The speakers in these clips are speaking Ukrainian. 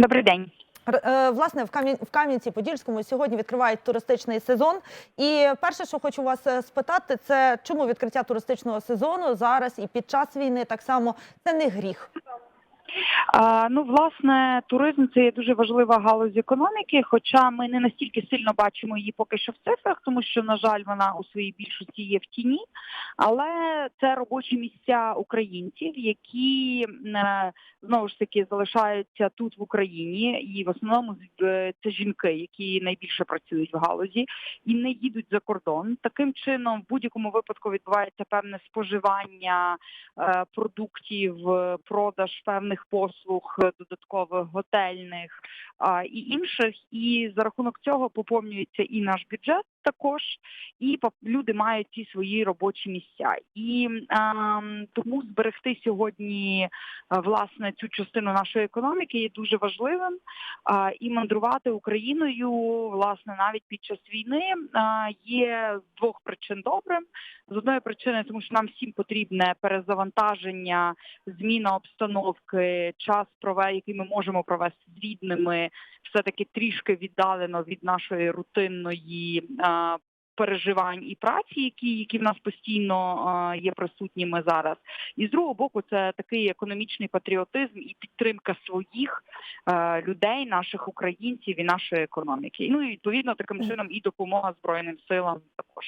Добрий день. Е, Власне, в Кам'ян в Кам'янці-Подільському сьогодні відкривають туристичний сезон. І перше, що хочу вас е, спитати, це чому відкриття туристичного сезону зараз і під час війни так само це не гріх. Ну, власне, туризм це є дуже важлива галузь економіки, хоча ми не настільки сильно бачимо її поки що в цифрах, тому що, на жаль, вона у своїй більшості є в тіні. Але це робочі місця українців, які е, знову ж таки залишаються тут в Україні, і в основному е, це жінки, які найбільше працюють в галузі і не їдуть за кордон. Таким чином, в будь-якому випадку відбувається певне споживання е, продуктів, продаж певних послуг е, додаткових готельних а, і інших. І за рахунок цього поповнюється і наш бюджет також, і люди мають ці свої робочі місця. І ем, тому зберегти сьогодні е, власне цю частину нашої економіки є дуже важливим. А, і мандрувати Україною, власне, навіть під час війни а, є з двох причин добрим. З одної причини, тому що нам всім потрібне перезавантаження, зміна обстановки, час який ми можемо провести з рідними, все таки трішки віддалено від нашої рутинної. Переживань і праці, які які в нас постійно а, є присутніми зараз, і з другого боку, це такий економічний патріотизм і підтримка своїх людей, наших українців і нашої економіки. Ну і відповідно таким чином і допомога збройним силам також.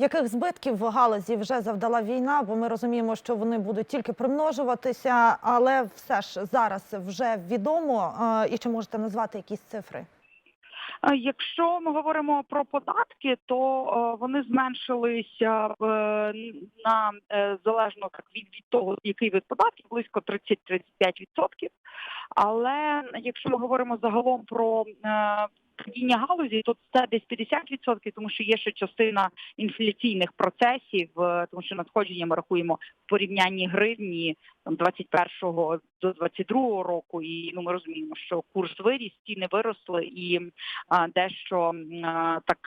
Яких збитків в галузі вже завдала війна? Бо ми розуміємо, що вони будуть тільки примножуватися, але все ж зараз вже відомо. е, І чи можете назвати якісь цифри? Е, Якщо ми говоримо про податки, то е, вони зменшилися на залежно так від, від того, який вид податків, близько 30-35%. Але якщо ми говоримо загалом про падіння галузі, то це десь 50%, тому що є ще частина інфляційних процесів, е, тому що надходження ми рахуємо в порівнянні гривні там 21-го до 22-го року, і ну ми розуміємо, що курс виріс, ціни виросли, і а, дещо а, так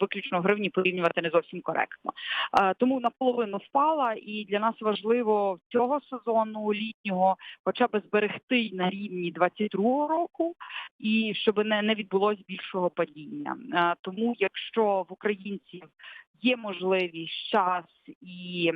виключно гривні порівнювати не зовсім коректно. А, тому наполовину впала, і для нас важливо цього сезону літнього, хоча б зберегти на рівні 22-го року, і щоб не, не відбулось більшого падіння. Тому, якщо в українців є можливість час і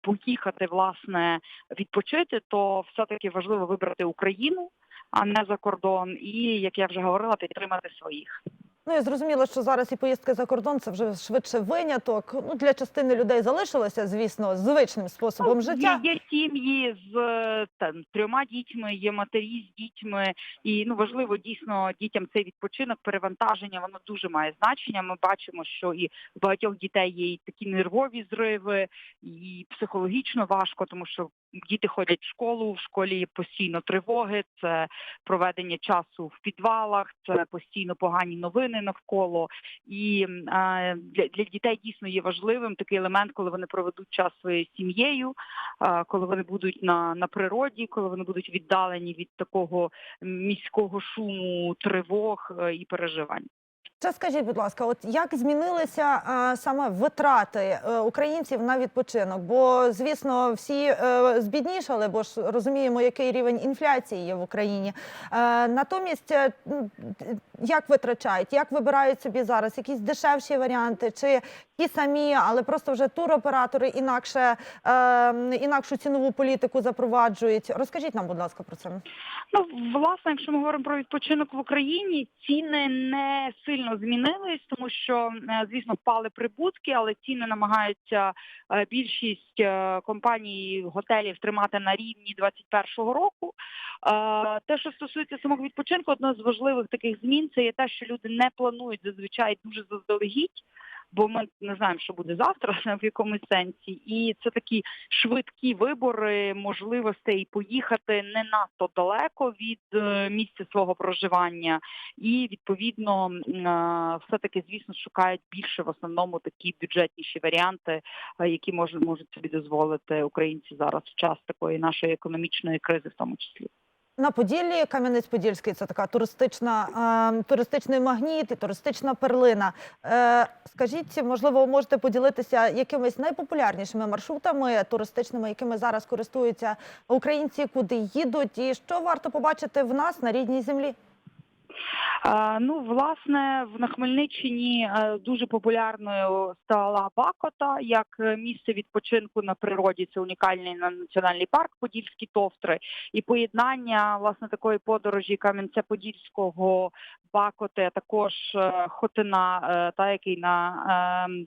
поїхати власне відпочити, то все-таки важливо вибрати Україну, а не за кордон, і як я вже говорила, підтримати своїх. Ну і зрозуміло, що зараз і поїздки за кордон це вже швидше виняток. Ну для частини людей залишилося, звісно, звичним способом життя. Є, є сім'ї з там, трьома дітьми, є матері з дітьми, і ну важливо дійсно дітям цей відпочинок, перевантаження, воно дуже має значення. Ми бачимо, що і в багатьох дітей є і такі нервові зриви, і психологічно важко, тому що діти ходять в школу, в школі постійно тривоги, це проведення часу в підвалах, це постійно погані новини навколо. І а, для, для дітей дійсно є важливим такий елемент, коли вони проведуть час своєю сім'єю, а, коли вони будуть на, на природі, коли вони будуть віддалені від такого міського шуму, тривог е, і переживань. Ще скажіть, будь ласка, от як змінилися а, саме витрати е, українців на відпочинок? Бо, звісно, всі е, збіднішали, бо ж розуміємо, який рівень інфляції є в Україні. Е, натомість, е, як витрачають, як вибирають собі зараз якісь дешевші варіанти, чи ті самі, але просто вже туроператори інакше е, інакшу цінову політику запроваджують? Розкажіть нам, будь ласка, про це. Ну, власне, якщо ми говоримо про відпочинок в Україні, ціни не сильно змінились, тому що, е, звісно, впали прибутки, але ціни намагаються е, більшість е, компаній готелів тримати на рівні 2021 року. Те, що стосується самого відпочинку, одна з важливих таких змін це є те, що люди не планують зазвичай дуже заздалегідь. Бо ми не знаємо, що буде завтра в якомусь сенсі, і це такі швидкі вибори можливостей поїхати не надто далеко від е, місця свого проживання, і відповідно е, все-таки, звісно, шукають більше в основному такі бюджетніші варіанти, е, які можуть можуть собі дозволити українці зараз в час такої нашої економічної кризи, в тому числі. На Поділлі Кам'янець-Подільський це така туристична, е, туристичний магніт і туристична перлина. Е, скажіть, можливо, можете поділитися якимись найпопулярнішими маршрутами туристичними, якими зараз користуються українці, куди їдуть, і що варто побачити в нас на рідній землі? Ну, власне, на Хмельниччині е, дуже популярною стала Бакота як е, місце відпочинку на природі. Це унікальний на- національний парк Подільські товтри і поєднання власне такої подорожі Кам'янця-Подільського Бакоти, а також е, Хотина, та який на ем,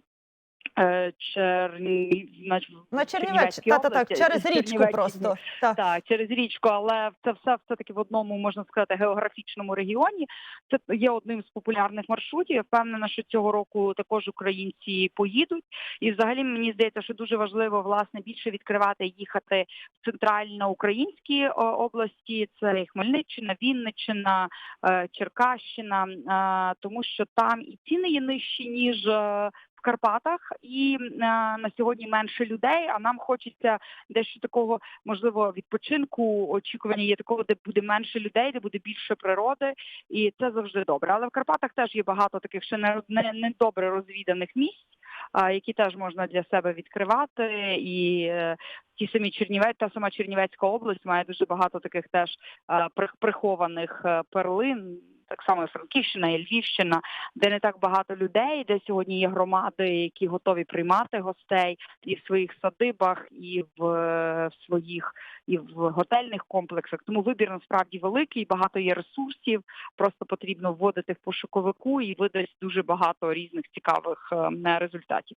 Черні... на, На Чернівець, та та так, через річку просто. Так. так, через річку, але це все все таки в одному можна сказати географічному регіоні. Це є одним з популярних маршрутів. Я впевнена, що цього року також українці поїдуть. І взагалі мені здається, що дуже важливо власне більше відкривати і їхати в центральноукраїнські області. Це Хмельниччина, Вінниччина, е, Черкащина, е, тому що там і ціни є нижчі ніж. Карпатах і е, на сьогодні менше людей, а нам хочеться дещо такого можливо відпочинку, очікування є такого, де буде менше людей, де буде більше природи, і це завжди добре. Але в Карпатах теж є багато таких ще не, не, добре розвіданих місць, які теж можна для себе відкривати. І е, ті самі Чернівець, та сама Чернівецька область має дуже багато таких теж е, прихованих перлин. Так само Франківщина, і Львівщина, де не так багато людей, де сьогодні є громади, які готові приймати гостей і в своїх садибах, і в, е, в своїх і в готельних комплексах. Тому вибір насправді великий, багато є ресурсів. Просто потрібно вводити в пошуковику і видасть дуже багато різних цікавих е, результатів.